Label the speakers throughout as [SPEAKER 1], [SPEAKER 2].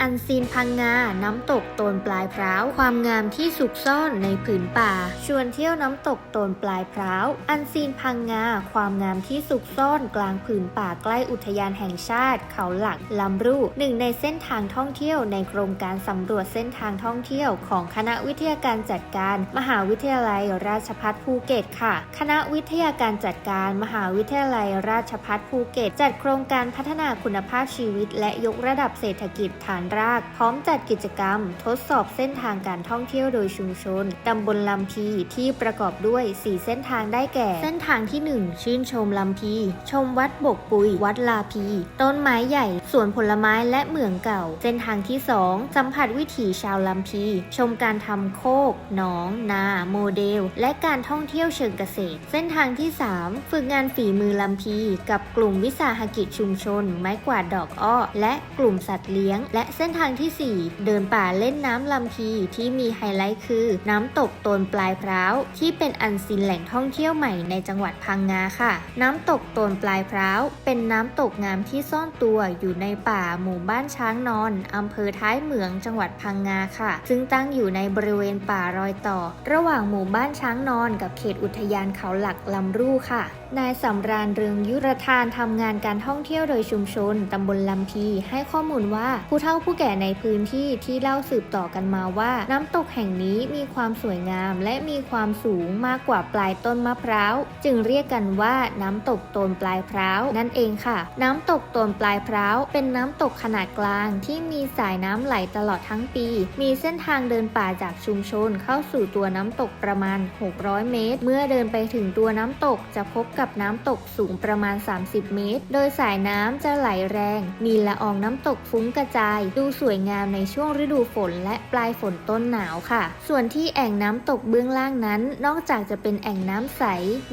[SPEAKER 1] อันซีนพังงา น้ำตกโตนปลายพร้าว ความงามที่สุกซ่อนในผืนป่า ชวนเที่ยวน้ำตกโตนปลายพร้าว อันซีนพังงา ความงามที่สุกซ่อนกลางผืนป่าใกล้อุทยานแห่งชาติ เขาหลักลำรูหนึ่งในเส้นทางท่องเที่ยวในโครงการสำรวจเส้นทางท่องเที่ยว ของคณะวิทยาการจัดการ มหาวิทยาลัยราชภัฏภูเก็ตค่ะ คณะวิทยาการจัดการมหาวิทยาลัยราชภัฏภูเก็ต จัดโครงการพัฒนาคุณภาพชีวิต และยกระดับเศรษฐกิจฐานราก พร้อมจัดกิจกรรม ทดสอบเส้นทางการท่องเที่ยวโดยชุมชนตำบลลำพีที่ประกอบด้วย 4 เส้นทางได้แก่ เส้นทางที่ 1 ชื่นชมลำพีชมวัดบกปุย วัดลาพี ต้นไม้ใหญ่ สวนผลไม้และเหมืองเก่า เส้นทางที่ 2 สัมผัสวิถีชาวลำพีชมการทำโคก หนอง นา โมเดล และการท่องเที่ยวเชิงเกษตร เส้นทางที่ 3 ฝึกงานฝีมือลำพีกับกลุ่มวิสาหกิจชุมชน ไม้กวาดดอกอ้อ และกลุ่มสัตว์เลี้ยง และเส้นทางที่ 4 เดินป่าเล่นน้ำลำพีที่มีไฮไลท์คือ น้ำตกโตนปลายพร้าวที่เป็นอันซีนแหล่งท่องเที่ยวใหม่ในจังหวัดพังงาค่ะ น้ำตกโตนปลายพร้าวเป็นน้ำตกงามที่ซ่อนตัวอยู่ในป่าหมู่บ้านช้างนอนอำเภอท้ายเหมืองจังหวัดพังงาค่ะ ซึ่งตั้งอยู่ในบริเวณป่ารอยต่อ ระหว่างหมู่บ้านช้างนอนกับเขตอุทยานเขาหลักลำรูค่ะ นายสำราญเรืองยุรทานทำงานการท่องเที่ยวโดยชุมชนตำบลลำพีให้ข้อมูลว่าผู้เฒ่าาผู้แก่ในพื้นที่ที่เล่าสืบต่อกันมาว่า น้ำตกแห่งนี้มีความสวยงามและมีความสูงมากกว่าปลายต้นมะพร้าว จึงเรียกกันว่าน้ำตกโตนปลายพร้าวนั่นเองค่ะ น้ำตกโตนปลายพร้าวเป็นน้ำตกขนาดกลางที่มีสายน้ำไหลตลอดทั้งปี มีเส้นทางเดินป่าจากชุมชนเข้าสู่ตัวน้ำตกประมาณ 600 เมตร เมื่อเดินไปถึงตัวน้ำตกจะพบกับน้ำตกสูงประมาณ 30 เมตร โดยสายน้ำจะไหลแรง มีละอองน้ำตกฟุ้งกระจายดูสวยงามในช่วงฤดูฝนและปลายฝนต้นหนาวค่ะ ส่วนที่แอ่งน้ำตกเบื้องล่างนั้น นอกจากจะเป็นแอ่งน้ำใส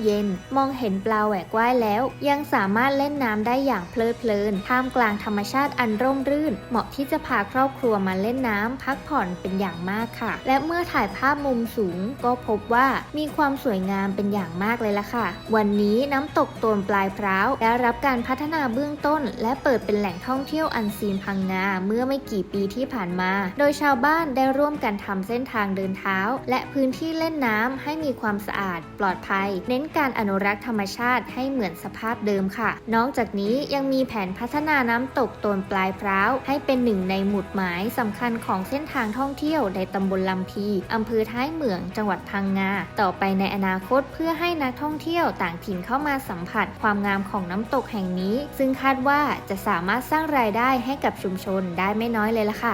[SPEAKER 1] เย็น มองเห็นปลาแหวกว่ายแล้ว ยังสามารถเล่นน้ำได้อย่างเพลิดเพลิน ท่ามกลางธรรมชาติอันร่มรื่น เหมาะที่จะพาครอบครัวมาเล่นน้ำพักผ่อนเป็นอย่างมากค่ะ และเมื่อถ่ายภาพมุมสูงก็พบว่ามีความสวยงามเป็นอย่างมากเลยล่ะค่ะ วันนี้น้ำตกโตนปลายพร้าวได้รับการพัฒนาเบื้องต้น และเปิดเป็นแหล่งท่องเที่ยวอันซีนพังงาเมื่อไม่กี่ปีที่ผ่านมา โดยชาวบ้านได้ร่วมกันทำเส้นทางเดินเท้า และพื้นที่เล่นน้ำให้มีความสะอาด ปลอดภัย เน้นการอนุรักษ์ธรรมชาติให้เหมือนสภาพเดิมค่ะ นอกจากนี้ยังมีแผนพัฒนาน้ำตกตนปลายพร้าวให้เป็นหนึ่งในหมุดหมายสำคัญของเส้นทางท่องเที่ยวในตำบลลำพีอำเภอท้ายเหมืองจังหวัดพังงาต่อไปในอนาคตเพื่อให้นักท่องเที่ยวต่างถิ่นเข้ามาสัมผัสความงามของน้ำตกแห่งนี้ ซึ่งคาดว่าจะสามารถสร้างรายได้ให้กับชุมชนได้ไม่น้อยเลยล่ะค่ะ